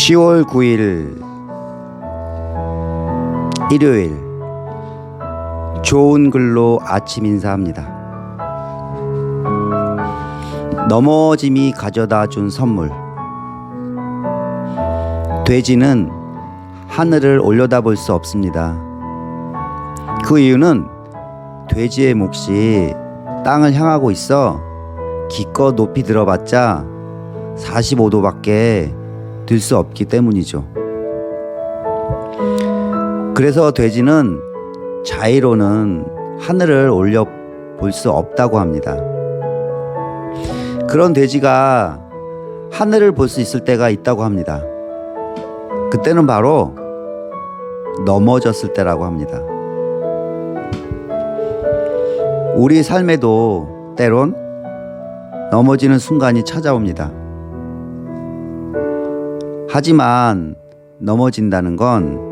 10월 9일 일요일 좋은 글로 아침 인사합니다. 넘어짐이 가져다 준 선물. 돼지는 하늘을 올려다볼 수 없습니다. 그 이유는 돼지의 몫이 땅을 향하고 있어 기껏 높이 들어봤자 45도밖에 들 수 없기 때문이죠. 그래서 돼지는 자의로는 하늘을 올려 볼 수 없다고 합니다. 그런 돼지가 하늘을 볼 수 있을 때가 있다고 합니다. 그때는 바로 넘어졌을 때라고 합니다. 우리 삶에도 때론 넘어지는 순간이 찾아옵니다. 하지만 넘어진다는 건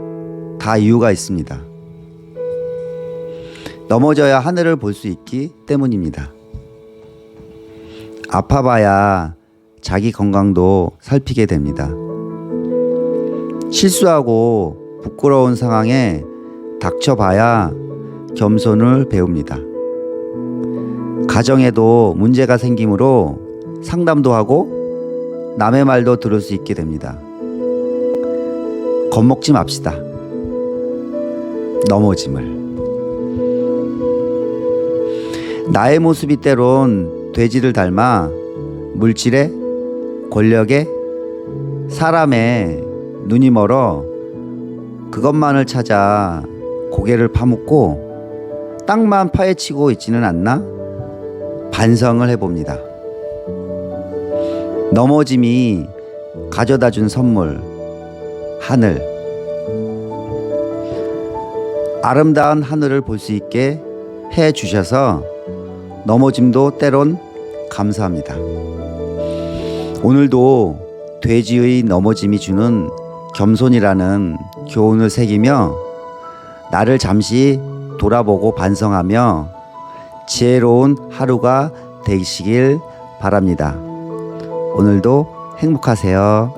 다 이유가 있습니다. 넘어져야 하늘을 볼 수 있기 때문입니다. 아파봐야 자기 건강도 살피게 됩니다. 실수하고 부끄러운 상황에 닥쳐봐야 겸손을 배웁니다. 가정에도 문제가 생기므로 상담도 하고 남의 말도 들을 수 있게 됩니다. 겁먹지 맙시다. 넘어짐을. 나의 모습이 때론 돼지를 닮아 물질에 권력에 사람의 눈이 멀어 그것만을 찾아 고개를 파묻고 땅만 파헤치고 있지는 않나 반성을 해봅니다. 넘어짐이 가져다 준 선물 하늘 아름다운 하늘을 볼 수 있게 해 주셔서 넘어짐도 때론 감사합니다. 오늘도 돼지의 넘어짐이 주는 겸손이라는 교훈을 새기며 나를 잠시 돌아보고 반성하며 지혜로운 하루가 되시길 바랍니다. 오늘도 행복하세요.